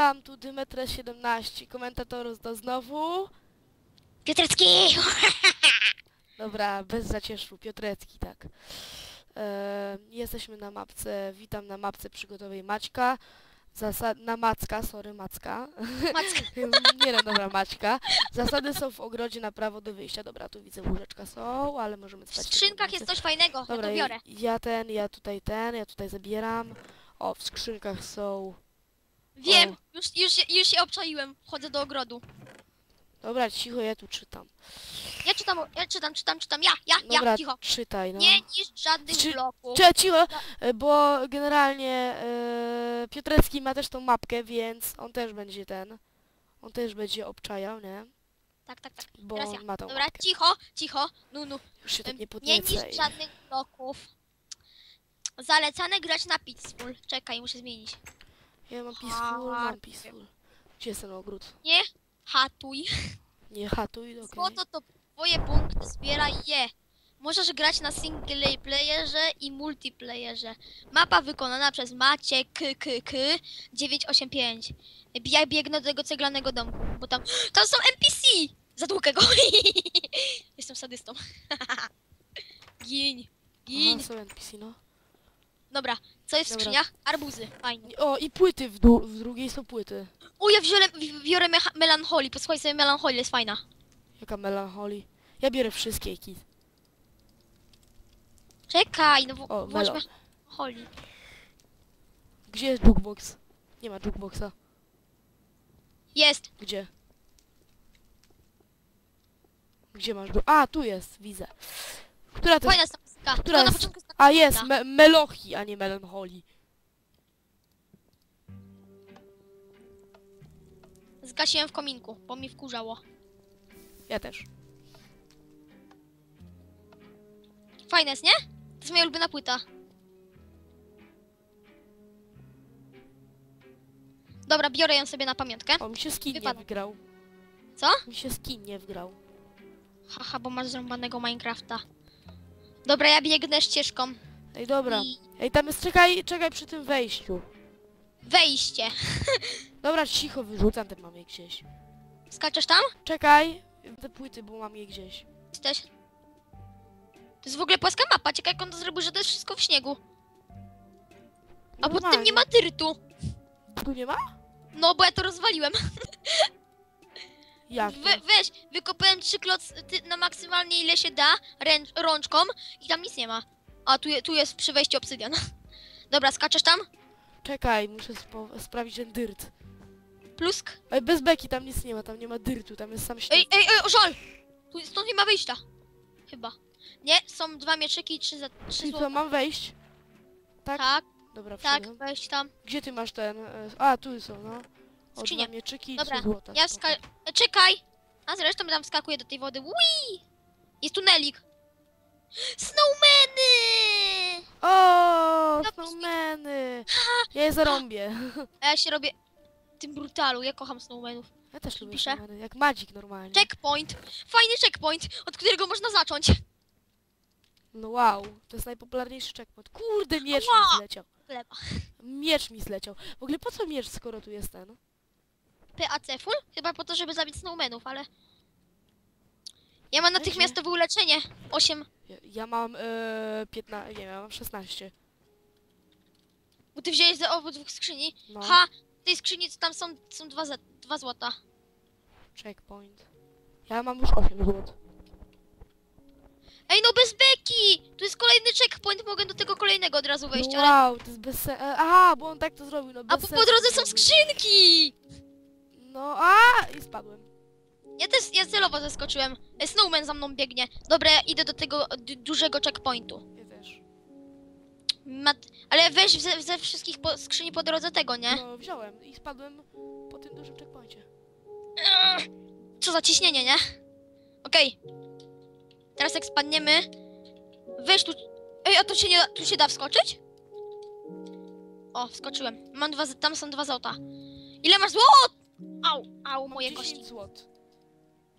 Witam, tu Dymetres17, komentatorów do znowu. Piotrecki! Dobra, bez zacieszu, Piotrecki, tak. E, jesteśmy na mapce, witam na mapce przygodowej Maćka. Zasad, na Macka, sorry, Macka. Macka. Nie no, dobra, Maćka. Zasady są w ogrodzie na prawo do wyjścia. Dobra, tu widzę łóżeczka są, ale możemy W skrzynkach jest coś fajnego, ja Dobra, to biorę. ja ten, ja tutaj ten, ja tutaj zabieram. O, w skrzynkach są... Wiem, już, już, się- już się obczaiłem. Wchodzę do ogrodu. Dobra, cicho, ja tu czytam. Ja czytam, ja czytam, czytam, czytam. Ja, ja, Dobra, ja, cicho. czytaj, no. Nie niszcz żadnych Czy- bloków. Cze, cicho, e, bo generalnie e, Piotrowski ma też tą mapkę, więc on też będzie ten. On też będzie obczajał, nie? Tak, tak, tak. Bo Teraz ja. on ma tą Dobra, mapkę. cicho, cicho. Nu, nu. Już się tak nie Nie podniecaj. niszcz żadnych bloków. Zalecane grać na peaceful. Czekaj, muszę zmienić. Ja mam peaceful, mam peaceful. Gdzie jest ten ogród? Nie hatuj. Nie hatuj, okej. Złoto to twoje punkty, zbieraj je. Możesz grać na single playerze i multiplayerze. Mapa wykonana przez Macie K K K 985. Ja biegnę do tego ceglanego domku, bo tam tam są NPC! Zatłukę go. Jestem sadystą. Gin. Gin. Aha, są NPC, no. Dobra, co jest w Dobra. skrzyniach? Arbuzy. Fajnie. O, i płyty w, dół, w drugiej są płyty. O, ja wziąłem, biorę mecha- melancholii. Posłuchaj sobie melancholii, jest fajna. Jaka melancholii. Ja biorę wszystkie, kit. Czekaj, no O, włącz melancholii. Gdzie jest jukebox? Nie ma jukeboxa. Jest. Gdzie? Gdzie masz go? A, tu jest, widzę. Która to Fajna jest ta muzyka. Która To na jest? początku jest taka A, jest, me Melochi, a nie Melancholii. Zgasiłem w kominku, bo mi wkurzało. Ja też. Fajne jest, nie? To jest moja ulubiona płyta. Dobra, biorę ją sobie na pamiątkę. O, mi się skin nie wgrał. Co? Mi się skin nie wgrał. Haha, bo masz zrąbanego Minecrafta. Dobra, ja biegnę ścieżką. Ej, dobra. I Ej, tam jest, czekaj, czekaj przy tym wejściu. wejście. Dobra, cicho, wyrzucam te mam je gdzieś. Skaczesz tam? Czekaj, te płyty, bo mam je gdzieś. Jesteś. To jest w ogóle płaska mapa. Ciekawe jak on to zrobił, że to jest wszystko w śniegu. A pod tym nie ma dyrtu. Tu nie ma? No, bo ja to rozwaliłem. Jak? We, weź, wykopałem trzy kloc ty, na maksymalnie ile się da ręcz, rączką i tam nic nie ma. A tu, tu jest przy wejściu obsydian. Dobra, skaczesz tam? Czekaj, muszę sprawdzić ten dyrt. Plusk. Ej, bez beki, tam nic nie ma, tam nie ma dyrtu, tam jest sam śnieg. Ej, ej, ej, żal! Tu stąd nie ma wyjścia. Chyba. Nie, są dwa mieczyki i trzy, za, trzy Czyli co, mam wejść? Tak? Tak, Dobra, tak, wszedłem. wejść tam. Gdzie ty masz ten? e, A, tu są, no. O, Skrzynie. dwa mieczyki i Dobra, trzy złota. Ja spoko. ska... E, czekaj! A zresztą tam skakuję do tej wody. Wii! Jest tunelik. Snowmany! O, No, snowmany! Ja je zarąbię. A ja się robię tym brutalu. Ja kocham snowmanów. Ja też lubię Piszę. snowmany, jak Magic normalnie. Checkpoint. Fajny checkpoint, od którego można zacząć. No wow, to jest najpopularniejszy checkpoint. Kurde, miecz Ała! mi zleciał. Chleba. Miecz mi zleciał. W ogóle po co miecz, skoro tu jest ten? PAC full? Chyba po to, żeby zabić snowmanów, ale... Ja mam natychmiastowe uleczenie. 8. Ja, ja mam e, 15, nie ja mam 16. Bo ty wziąłeś za obu dwóch skrzyni. No, Ha! W tej skrzyni co tam są, są dwa, za, dwa złota. checkpoint. Ja mam już 8 złot. Ej, no bez beki! Tu jest kolejny checkpoint, mogę do tego kolejnego od razu wejść, no ale... wow, to jest bez sensu. Aha, bo on tak to zrobił, no bez A po, po sensu drodze są skrzynki! No, a i spadłem. Ja też, ja celowo zaskoczyłem. Snowman za mną biegnie. Dobra, ja idę do tego dużego checkpointu. Ja też. Mat... Ale weź ze, ze wszystkich po, skrzyni po drodze tego, nie? No, wziąłem i spadłem po tym dużym checkpoincie. Co za ciśnienie, nie? Okej. Teraz jak spadniemy... Weź tu... Ej, a to się nie da... Tu się da wskoczyć? O, wskoczyłem. Mam dwa... z- Tam są dwa złota. Ile masz złot? Au, au, moje 10 kości. złot.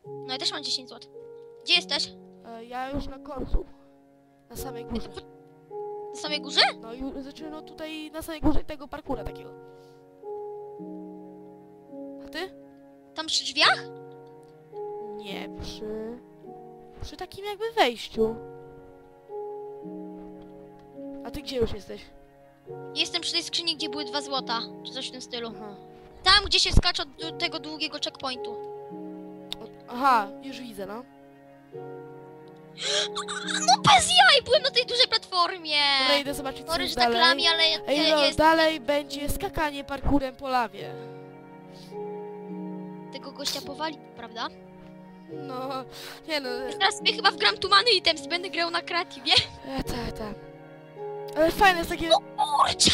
No ja też mam 10 złot. Gdzie jesteś? E, ja już na końcu. Na samej górze. Na samej górze? No i znaczy no tutaj na samej górze tego parkura takiego. Karty? Tam przy drzwiach? Nie, przy... Przy takim jakby wejściu. A ty gdzie już jesteś? Jestem przy tej skrzyni, gdzie były dwa złota, czy coś w tym stylu. Aha. Tam, gdzie się skacze od du- tego długiego checkpointu. Aha, już widzę, no. No bez jaj, byłem na tej dużej platformie! Dobra, idę zobaczyć co Sorry, jest że tak dalej. lami, ale Ej, no, jest... dalej będzie skakanie parkurem po lawie. tego gościa powali, prawda? No, nie no, Teraz sobie chyba wgram Tumany Items, będę grał na kreatywie. e, tak, tak. Ale fajne jest takie, Kurczę!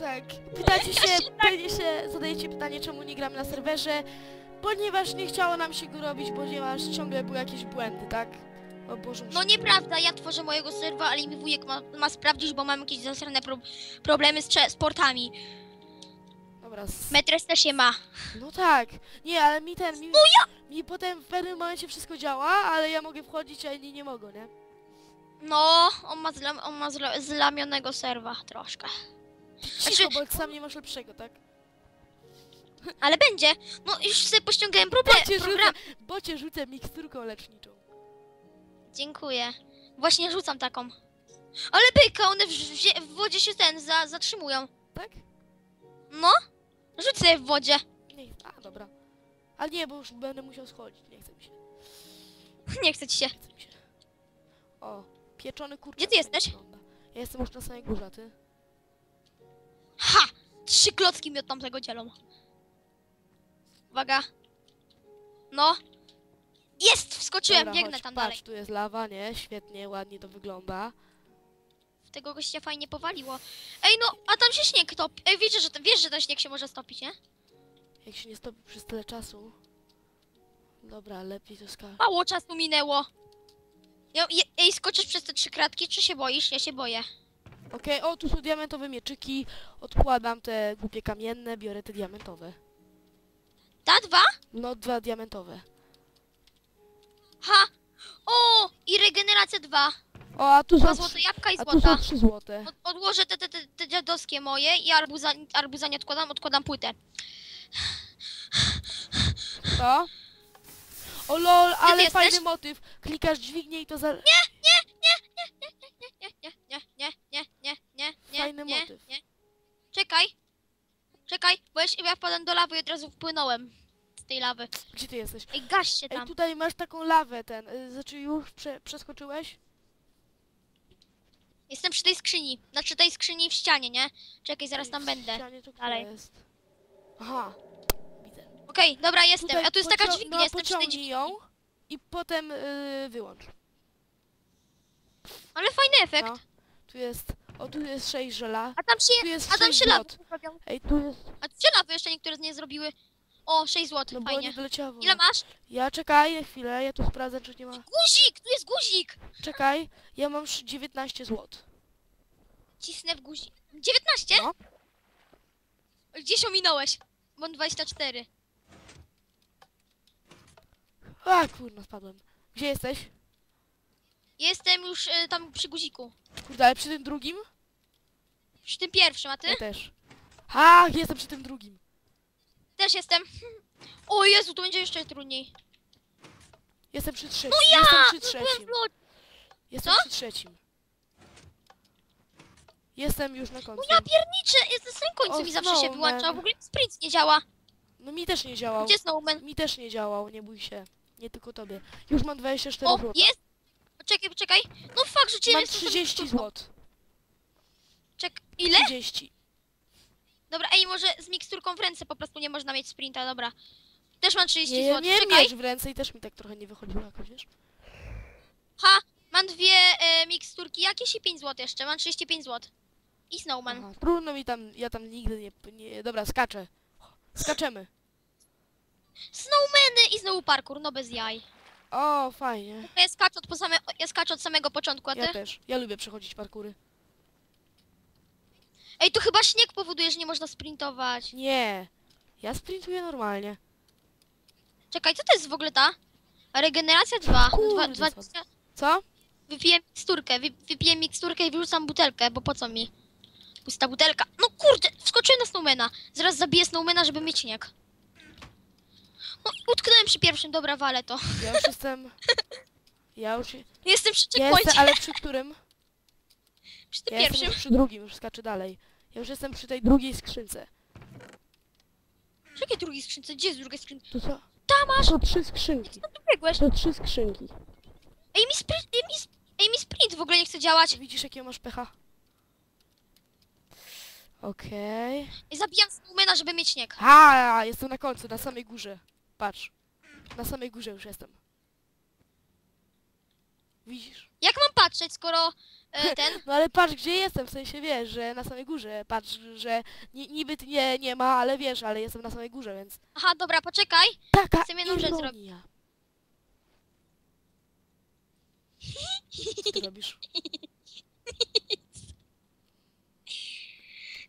Tak, pytacie się, tak- pewnie się zadajecie pytanie, czemu nie gramy na serwerze, ponieważ nie chciało nam się go robić, ponieważ ciągle były jakieś błędy, tak? O Boże, muszę... No nieprawda, ja tworzę mojego serwa, ale mi wujek ma, ma sprawdzić, bo mam jakieś zasrane pro, problemy z, z portami. Dobra, s- Metres też je ma. no tak, nie, ale mi ten, mi, No mi potem w pewnym momencie wszystko działa, ale ja mogę wchodzić, a inni nie mogą, nie? No, on ma, zlam, on ma zla, zlamionego serwa troszkę. Cicho, Znaczy- bo sam nie masz lepszego, tak? Ale będzie. No już sobie pościągałem problem, Bocie program. rzucę, bocie rzucę miksturką leczniczą. Dziękuję. Właśnie rzucam taką. Ale byka, one w, w, wodzie się ten za, zatrzymują. Tak? No, rzuć sobie w wodzie. Nie, a dobra. Ale nie, bo już będę musiał schodzić, nie chcę mi się, Nie chce ci się. nie chcę mi się. O, pieczony kurczak. Gdzie ty jesteś? Ja jestem już na samej górze, ty? Trzy klocki mi od tamtego dzielą. Uwaga. No. Jest! Wskoczyłem, Dobra, biegnę chodź, tam patrz, dalej. tu jest lawa, nie? Świetnie, ładnie to wygląda. Tego gościa fajnie powaliło. Ej, no, a tam się śnieg topi. Ej, wiecie, że, wiesz, że ten śnieg się może stopić, nie? Jak się nie stopi przez tyle czasu. Dobra, lepiej to ska... Mało czasu minęło. Ja, je, ej, skoczysz przez te trzy kratki, czy się boisz? Ja się boję. Okej, o, tu są diamentowe mieczyki. Odkładam te głupie kamienne, biorę te diamentowe. Ta dwa? No, dwa diamentowe. Ha! O! I regeneracja dwa. O, a tu Dwa są, złote trzy, jabłka i a tu złota. są trzy złote. Od, odłożę te, te, te, te dziadowskie moje i arbuza, arbuza nie odkładam, odkładam płytę. Co? O lol, ale jesteś? fajny motyw. Klikasz dźwignię i to za... Nie, nie, Fajny nie, motyw. nie. Czekaj. Czekaj, bo ja, ja wpadłem do lawy i od razu wpłynąłem z tej lawy. Gdzie ty jesteś? Ej, gaś się Ej, tam. tutaj masz taką lawę ten. Y, znaczy już prze, przeskoczyłeś? Jestem przy tej skrzyni. Znaczy tej skrzyni w ścianie, nie? Czekaj, zaraz Ej, tam będę. ścianie to Dalej. jest? Aha. Widzę. Okej, dobra, jestem. A tu jest taka dźwignia, no, jestem przy tej pociągnij dźwigni. ją i potem y, wyłącz. Ale fajny efekt. No. Tu jest... O, tu jest sześć żela. A tam się, Tu jest a tam się lawy zrobią. Ej, tu jest... A tu się lawy jeszcze niektóre nie zrobiły. O, 6 zł, No bo fajnie. nie doleciało. Ile masz? Ja czekaj chwilę, ja tu sprawdzę, czy nie ma... Guzik, tu jest guzik! Czekaj, ja mam sz- 19 zł. Cisnę w guzik. 19? No. Gdzieś ominąłeś. Mam 24. A, kurna, spadłem. Gdzie jesteś? Jestem już y, tam przy guziku. Kurde, ale przy tym drugim? Przy tym pierwszym, a ty? Ja też. Ach, jestem przy tym drugim. Też jestem. O Jezu, to będzie jeszcze trudniej. Jestem przy trzecim. No ja! Jestem przy No trzecim. Jestem Co? przy trzecim. Jestem już na końcu. No ja pierniczę, jest na samym końcu O, mi zawsze się Snowman. wyłącza. W ogóle sprint nie działa. No mi też nie działał. Gdzie Snowman? Mi też nie działał, nie bój się. Nie tylko tobie. Już mam 24 O, zł. jest! Poczekaj, poczekaj. No że cię Mam jest 30 zł. Czek, ile? 30. Dobra, ej, może z miksturką w ręce po prostu nie można mieć sprinta, dobra. Też mam 30 Nie, zł. miałem Czekaj. miecz w ręce i też mi tak trochę nie wychodziło jakoś, wiesz? Ha! Mam dwie e, miksturki jakieś i 5 zł jeszcze. Mam 35 zł. I Snowman. Aha, trudno mi tam, ja tam nigdy nie, nie... Dobra, skaczę. Skaczemy. Snowmany i znowu parkour, no bez jaj. O, fajnie. Ja skaczę od, po same, ja skaczę od samego początku, a ty? Ja też. Ja lubię przechodzić parkury. Ej, to chyba śnieg powoduje, że nie można sprintować. Nie. Ja sprintuję normalnie. Czekaj, co to jest w ogóle ta? Regeneracja 2. Kurde, Dwa, co? dwa, Co? wypiję miksturkę, wy, wypiję miksturkę i wyrzucam butelkę, bo po co mi? Pusta butelka. No kurde, wskoczyłem na Snowmana. Zaraz zabiję Snowmana, żeby mieć śnieg. O, utknąłem przy pierwszym, dobra, walę to. Ja już jestem... Ja już... Jestem przy Ja checkpoincie, jestem, ale przy którym? przy tym Ja jestem pierwszym. już przy drugim, już skaczę dalej. Ja już jestem przy tej drugiej skrzynce. Przy jakiej drugiej skrzynce? Gdzie jest druga skrzynka? Tu co? Tam masz! To trzy skrzynki. Tu biegłeś. To trzy skrzynki. Ej, mi sprint, ej, mi, ej, mi sprint w ogóle nie chce działać. Widzisz jakiego masz pecha? Okej. Ej, zabijam snowmana, żeby mieć śnieg. A, jestem na końcu, na samej górze. Patrz. Na samej górze już jestem. Widzisz? Jak mam patrzeć, skoro e, ten... No ale patrz gdzie jestem, w sensie wiesz, że na samej górze. Patrz, że ni niby nie, nie ma, ale wiesz, ale jestem na samej górze, więc... Aha, dobra, poczekaj. Taka Chcę jedną rzecz ironia. Co ty robisz?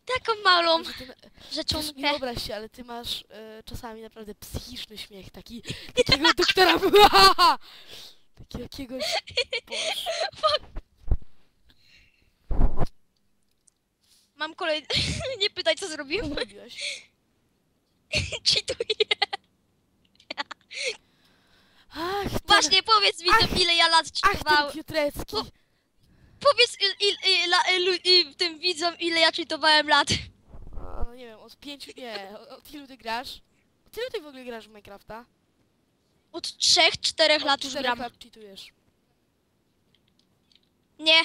Taką ty, na- przecież nie wyobraź się, ale ty masz e, czasami naprawdę psychiczny śmiech, taki, takiego doktora... Takiego jakiegoś... Boże. Mam kolejny... nie pytaj, co Co zrobiłem. zrobiłeś? Cheatuję. Ach, ten, Właśnie, powiedz mi, Ach. to ile ja lat ach, cheatowałem. ten Piotrecki. Po- Powiedz il, il, il, la- ilu- i tym widzom, ile ja cheatowałem lat. A, No nie wiem, od pięciu, nie, od, od ilu ty grasz? Od ilu ty w ogóle grasz w Minecrafta? Od trzech, czterech lat już gram. lat cheatujesz. Nie.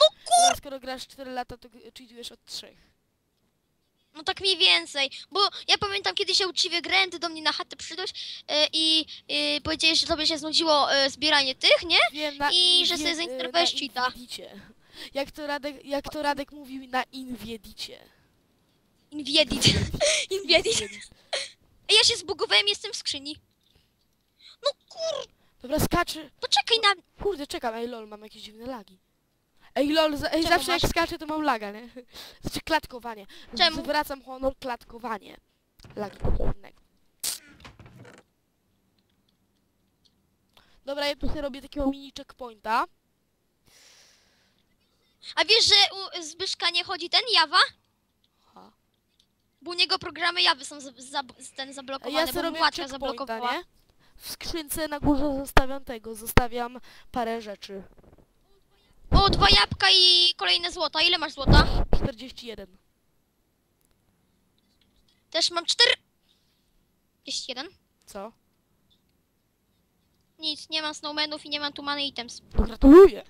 No kur... Skoro grasz 4 lata, to cheatujesz od 3. No tak mniej więcej. Bo ja pamiętam, kiedy się uczciwie grałem, ty do mnie na chatę przyszedłeś e, i e, powiedziałeś, że tobie się znudziło e, zbieranie tych, nie? Wiem, na I że sobie zainterwałeś na cheata. Inwiedicie. Jak to, Radek, jak to Radek mówił, na inwiedicie. Inwiedit. Inwiedit. Ej, ja się zbugowałem, jestem w skrzyni. No kur... Dobra, skaczy. Poczekaj na mnie. Kurde, czekam, ej lol, mam jakieś dziwne lagi. Ej lol, za, ej, Czemu zawsze jak masz? skaczę, to mam laga, nie? Znaczy klatkowanie. Czemu? Zwracam honor, klatkowanie. Lagi innego. Dobra, ja tu sobie robię takiego mini checkpointa. A wiesz, że u Zbyszka nie chodzi ten, Jawa? Aha. Bo u niego programy Jawy są z, za, ten A zablokowane, ja bo sobie mu robię matka checkpointa, zablokowała. nie? W skrzynce na górze zostawiam tego, zostawiam parę rzeczy. O, dwa jabłka i kolejne złota. Ile masz złota? 41. Też mam cztery... Jest jeden? Co? Nic, nie mam snowmanów i nie mam tu money items. Gratuluję.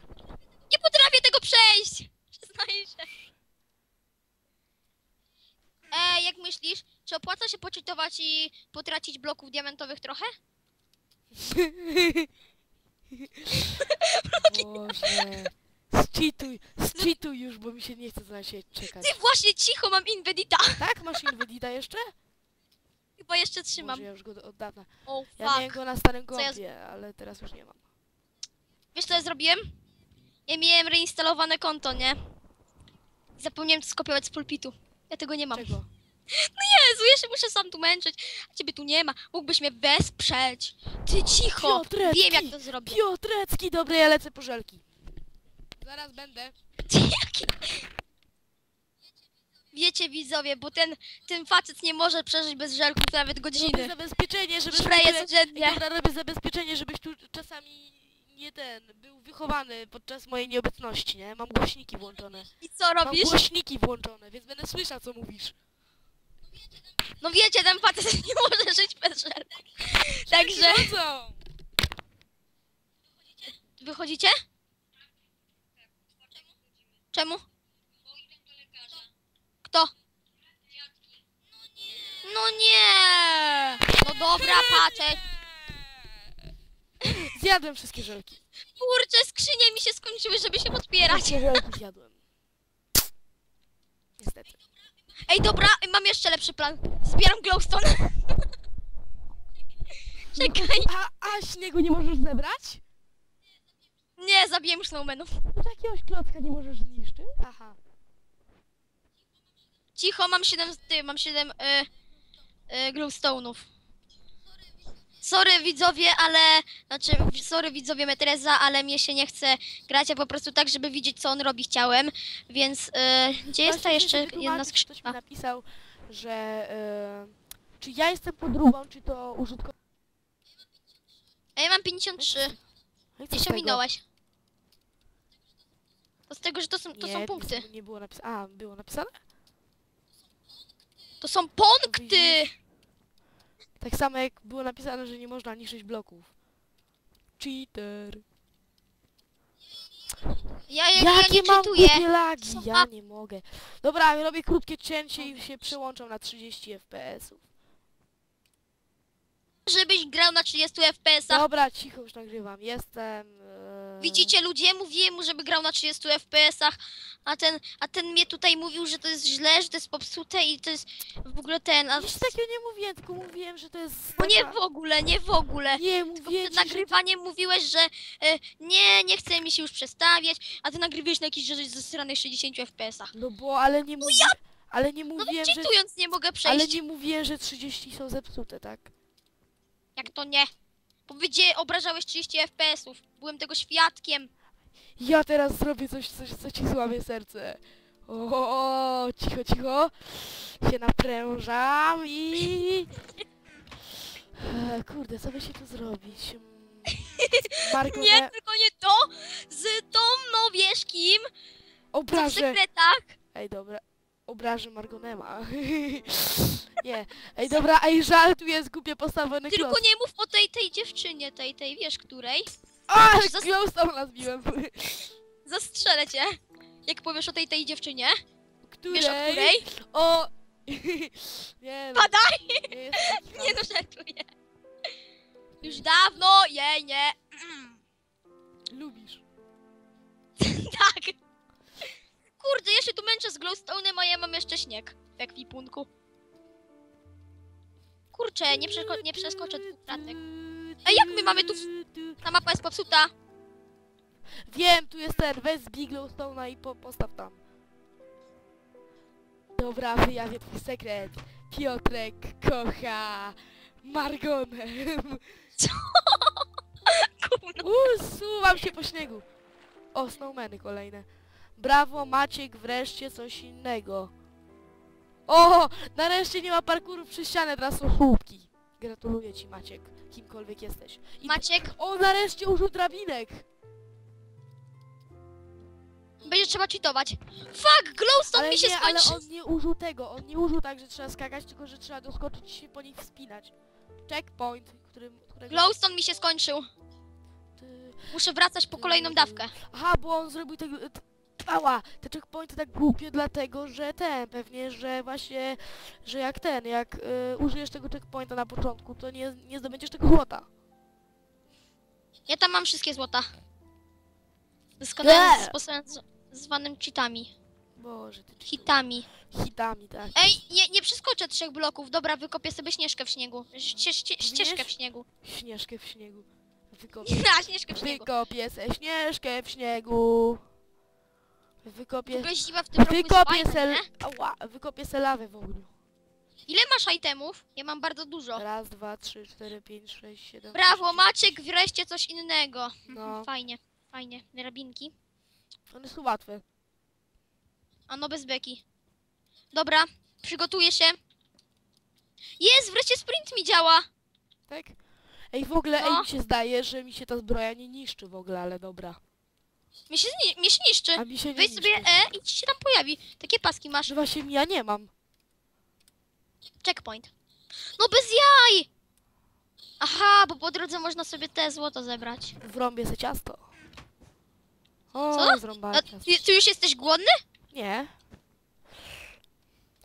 Nie potrafię tego przejść! Przyznaję się. E, jak myślisz, czy opłaca się poczytować i potracić bloków diamentowych trochę? Boże. Zcheatuj, zcheatuj już, bo mi się nie chce na siebie czekać. Ty właśnie cicho, mam invedita. Tak? Masz Invalida jeszcze? Chyba jeszcze trzymam. Boże, ja już go od dawna. Oh Ja miałem fuck. go na starym Co ja kompie, ale teraz już nie mam. Wiesz co ja zrobiłem? Ja miałem reinstalowane konto, nie? Zapomniałem to skopiować z pulpitu. Ja tego nie mam. Czego? Jezu, ja się muszę sam tu męczyć. A ciebie tu nie ma. Mógłbyś mnie wesprzeć. Ty cicho. Piotrek, Wiem jak to zrobić. Piotrecki, dobra, ja lecę po żelki. Zaraz będę. Wiecie widzowie, bo ten, ten facet nie może przeżyć bez żelków nawet Robię godziny. zabezpieczenie, żeby... Szpreje Ej, codziennie. Dobra, robię zabezpieczenie, żebyś tu czasami nie ten, był wychowany podczas mojej nieobecności, nie? Mam głośniki włączone. I co Mam robisz? głośniki włączone, więc będę słyszał, co mówisz. No wiecie, ten facet nie może żyć bez żelków. Także... Chodzą! Wychodzicie? Czemu? Kto? No nie! No dobra, patrzę. Zjadłem wszystkie żelki. Kurczę, skrzynie mi się skończyły, żeby się podpierać. Wszystkie żelki zjadłem. Niestety. Ej, dobra, mam jeszcze lepszy plan. Zbieram glowstone. Czekaj. A, a śniegu nie możesz zebrać? Nie, zabiję już snowmanów. No jakiegoś klocka nie możesz zniszczyć? Aha. Cicho, mam 7, ty, mam 7 y, y, glowstone'ów. Sorry widzowie, ale, znaczy, sorry widzowie Metreza, ale mnie się nie chce grać, ja po prostu tak, żeby widzieć co on robi chciałem, więc, y, gdzie jest ta jeszcze jedna wytłumaczyć, Ktoś mi skrzynka? napisał, że... e, czy ja jestem podróbą, czy to użytkownik... A ja mam 53. No i co z Gdzieś tego? ominąłeś. Z tego, że to są, to nie, są punkty. Nie było napisane. A, było napisane? To są punkty! Tak samo jak było napisane, że nie można niszczyć bloków. Cheater. Ja, ja, ja Jakie nie mam głupie lagi, ja nie mogę. Dobra, robię krótkie cięcie i się przełączam na 30 fps-ów. Żebyś grał na 30 FPS-ach. Dobra, cicho już nagrywam. Jestem... E... Widzicie ludzie, mówiłem mu, żeby grał na 30 FPS-ach, a ten, a ten mnie tutaj mówił, że to jest źle, że to jest popsute i to jest w ogóle ten, a... Nic takiego nie mówiłem, tylko mówiłem, że to jest... No nie w ogóle, nie w ogóle. Nie, Tylko mówiłem przed ci, że... nagrywaniem mówiłeś, że e, nie, nie chce mi się już przestawiać, a ty nagrywałeś na jakiś rzecz ze strony 60 FPS-ach. No bo, ale nie mówiłem... Ale nie No mówiłem, że... czytując nie mogę Ale przejść. nie mówiłem, że 30 są zepsute, tak? Jak to nie? Powiedzie, obrażałeś 30 FPS-ów. Byłem tego świadkiem. Ja teraz zrobię coś, coś co ci złamie serce. O, cicho, cicho. Się naprężam i... E, Kurde, co by się tu zrobić? Mm, Margo, Nie, nie, tylko nie to z tą, no wiesz kim, co w obrażę. sekretach. Ej, dobra. Obrażę Margonema. nie. Ej, dobra, ej, żartuję, zgubię postawiony Tylko kloc. nie mów o tej, tej dziewczynie, tej, tej, wiesz której. A, zas- glowstone nazbiłem. Zastrzelę cię. Jak powiesz o tej, tej dziewczynie. Której? Wiesz o której? O... nie no, Padaj! nie Nie no, żartuję. Już dawno jej nie. Lubisz. tak. Kurde, ja się tu męczę z glowstone'em, a ja mam jeszcze śnieg w ekwipunku. Kurczę, nie, przeko- nie przeskoczę dwóch kratek. A jak my mamy tu Ta mapa jest popsuta. Wiem, tu jest ten, weź zbij glowstone'a i po, postaw tam. Dobra, wyjawię twój sekret. Piotrek kocha Margonem. Gówno. Usuwam się po śniegu. O, snowmany kolejne. Brawo, Maciek, wreszcie coś innego. O, nareszcie nie ma parkurów przez ścianę, teraz są słupki. Gratuluję ci, Maciek, kimkolwiek jesteś. I Maciek, O, nareszcie użył drabinek. będzie trzeba cheatować. Fuck, glowstone Ale mi się nie, ale skończy. on nie użył tego, on nie użył tak, że trzeba skakać, tylko że trzeba doskoczyć i się po nich wspinać. Checkpoint, którym, którego... Glowstone mi się skończył. Ty- Muszę wracać po kolejną dawkę. Aha, bo on zrobił tego... Ała! Te checkpointy tak głupie dlatego, że ten, pewnie, że właśnie, że jak ten, jak y, użyjesz tego checkpointa na początku, to nie, nie zdobędziesz tego złota. Ja tam mam wszystkie złota. Doskonałym Nie. sposobem z- zwanym cheatami. Boże, ty Hitami. hitami, tak. Ej, nie, nie przeskoczę trzech bloków. Dobra, wykopię sobie śnieżkę w śniegu. Ście, ście, ścieżkę w śniegu. Śnieżkę w śniegu. Wykopię, Na śnieżkę w śniegu. wykopię se śnieżkę w śniegu. Wykopię... ogóle siła w tym roku jest Wykopię se... Ała, wykopię se lawę w ogniu. Ile masz itemów? Ja mam bardzo dużo. Raz, dwa, trzy, cztery, pięć, sześć, siedem... Brawo, osiem, Maciek, wreszcie coś innego. No. Fajnie, fajnie. Drabinki. One są łatwe. A no bez beki. Dobra, przygotuję się. Jest, wreszcie sprint mi działa. Tak? Ej, w ogóle, No. ej, mi się zdaje, że mi się ta zbroja nie niszczy w ogóle, ale dobra. Mnie się, zni- mnie się niszczy. A mi się nie Wejdź niszczy. sobie E i ci się tam pojawi. Takie paski masz. Że właśnie ja nie mam. Checkpoint. No bez jaj! Aha, bo po drodze można sobie te złoto zebrać. Wrąbię se ciasto. O, Co? zrąbałem A ciasto. ty, ty już jesteś głodny? Nie.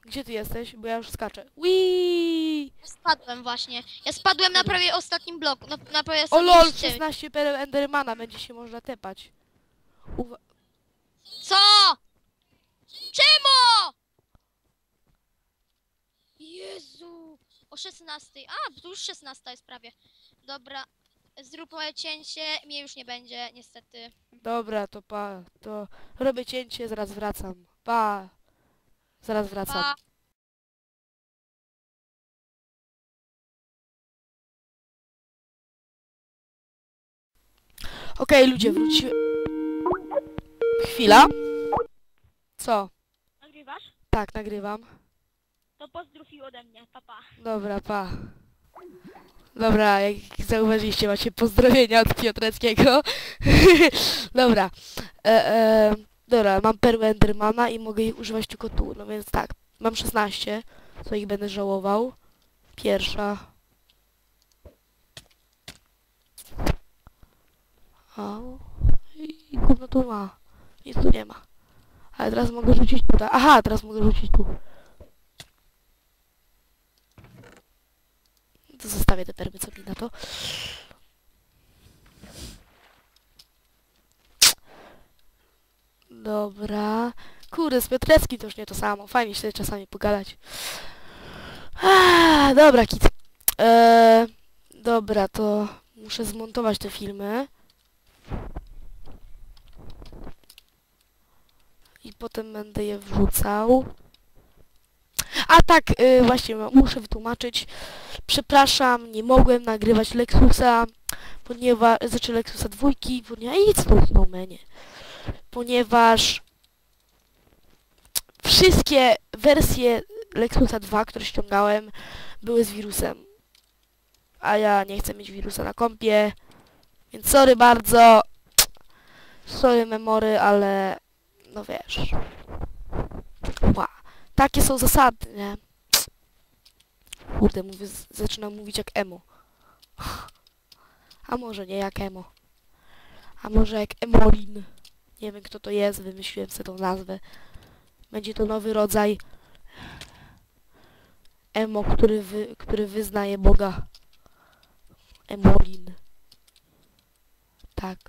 Gdzie ty jesteś? Bo ja już skaczę. Wii! Spadłem właśnie. Ja spadłem na prawie ostatnim bloku. Na, na prawie O ostatnim lol, szczycie. 16 pereł Endermana, będzie się można tepać. Uwa Co? Czemu? Jezu. O 16. A, tu już 16 jest prawie. Dobra. Zrób moje cięcie. Mnie już nie będzie, niestety. Dobra, to pa, to robię cięcie, zaraz wracam. Pa. Zaraz wracam. Pa. Okej, ludzie, wróciłem. Chwila. Co? Nagrywasz? Tak, nagrywam. To pozdrów i ode mnie, papa. Dobra, pa. Dobra, jak zauważyliście, macie pozdrowienia od Piotreckiego. dobra. E, e, dobra, mam perłę Endermana i mogę ich używać tylko tu. No więc tak, mam 16, co ich będę żałował. Pierwsza. A, i gówno tu ma. Nic tu nie ma. Ale teraz mogę rzucić tutaj. Aha, teraz mogę rzucić tu. To zostawię te perły, co mi na to. Dobra. Kurde, z Piotrowskim to już nie to samo. Fajnie się czasami pogadać. Dobra, kit. Eee, dobra, to muszę zmontować te filmy. I potem będę je wrzucał. A tak, y, właśnie muszę wytłumaczyć. Przepraszam, nie mogłem nagrywać Lexusa, ponieważ, znaczy Lexusa dwójki, ponieważ, idź stąd Snowmanie, ponieważ wszystkie wersje Lexusa 2, które ściągałem, były z wirusem. A ja nie chcę mieć wirusa na kompie, więc sorry bardzo, sorry memory, ale no wiesz. Ła. Takie są zasady, nie? Kurde, mówię, zaczynam mówić jak emo. A może nie jak emo. A może jak Emolin. Nie wiem kto to jest, wymyśliłem sobie tą nazwę. Będzie to nowy rodzaj emo, który, wy, który wyznaje Boga. Emolin. Tak.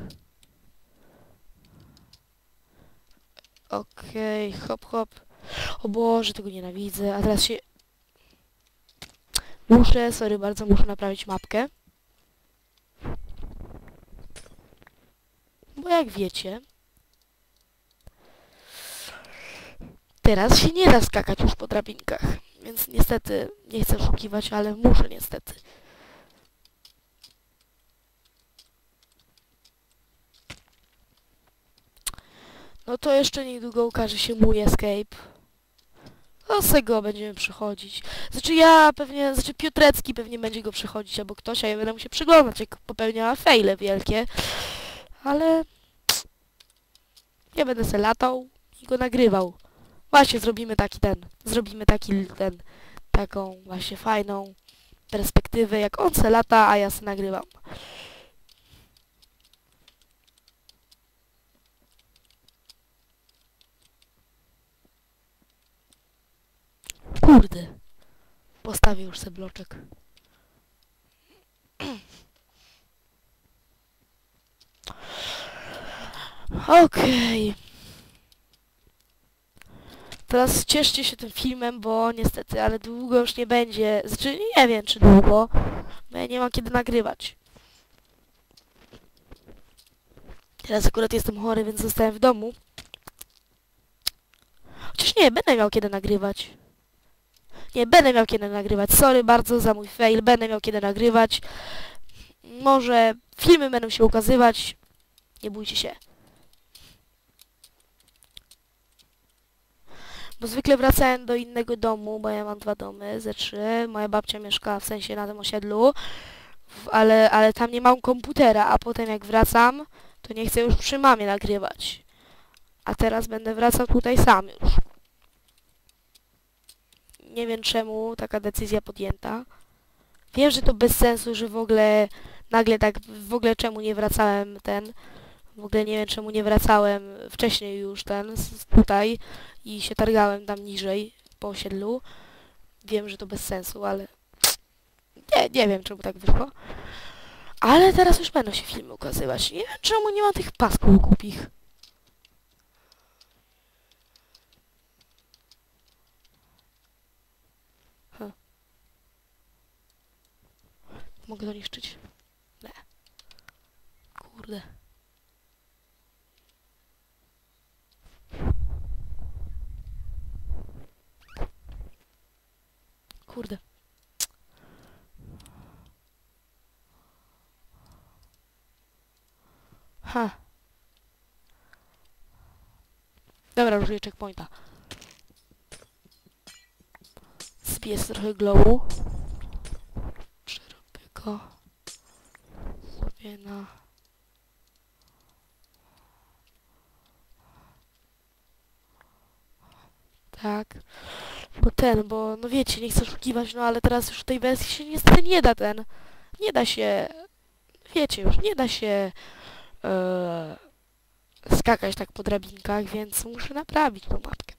Okej, hop hop. O Boże, tego nienawidzę. A teraz się... Muszę, sorry bardzo, muszę naprawić mapkę. Bo jak wiecie... Teraz się nie da skakać już po drabinkach. Więc niestety, nie chcę oszukiwać, ale muszę niestety. No to jeszcze niedługo ukaże się mój escape. No z tego będziemy przechodzić. Znaczy ja pewnie, znaczy Piotrecki pewnie będzie go przechodzić albo ktoś, a ja będę mu się przyglądać, jak popełnia fejle wielkie. Ale... Ja będę se latał i go nagrywał. Właśnie zrobimy taki ten, zrobimy taki ten, taką właśnie fajną perspektywę, jak on se lata, a ja se nagrywam. Kurde. Postawię już sobie bloczek. Okej. Teraz cieszcie się tym filmem, bo niestety, ale długo już nie będzie. Znaczy, nie wiem czy długo, bo ja nie mam kiedy nagrywać. Teraz akurat jestem chory, więc zostałem w domu. Chociaż nie, będę miał kiedy nagrywać. Nie, będę miał kiedy nagrywać. Sorry bardzo za mój fail, będę miał kiedy nagrywać. Może filmy będą się ukazywać. Nie bójcie się. Bo zwykle wracałem do innego domu, bo ja mam dwa domy, ze trzy. Moja babcia mieszka w sensie na tym osiedlu, w, ale, ale tam nie mam komputera, a potem jak wracam, to nie chcę już przy mamie nagrywać. A teraz będę wracał tutaj sam już. Nie wiem czemu taka decyzja podjęta. Wiem, że to bez sensu, że w ogóle nagle tak, w ogóle czemu nie wracałem ten, w ogóle nie wiem czemu nie wracałem wcześniej już ten, tutaj i się targałem tam niżej po osiedlu. Wiem, że to bez sensu, ale nie, nie wiem czemu tak wyszło. Ale teraz już będą się filmy ukazywać. Nie wiem czemu nie ma tych pasków głupich. Mogę to niszczyć? Nie. Kurde. Kurde. Ha. Dobra, użyję checkpointa. Zbiję trochę glowu. To sobie na... Tak. Bo ten, bo no wiecie, nie chcę oszukiwać, no ale teraz już w tej wersji się niestety nie da ten. Nie da się... Wiecie już, nie da się e, skakać tak po drabinkach, więc muszę naprawić tą mapkę.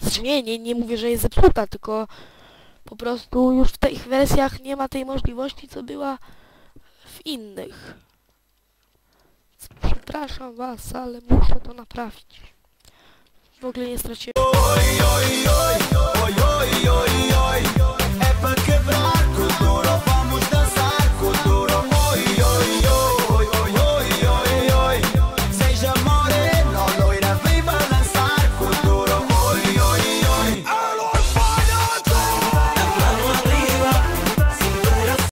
Znaczy nie, nie, nie mówię, że jest zepsuta, tylko po prostu już w tych wersjach nie ma tej możliwości, co była w innych. Przepraszam was, ale muszę to naprawić. W ogóle nie straciłem... oj, oj, oj,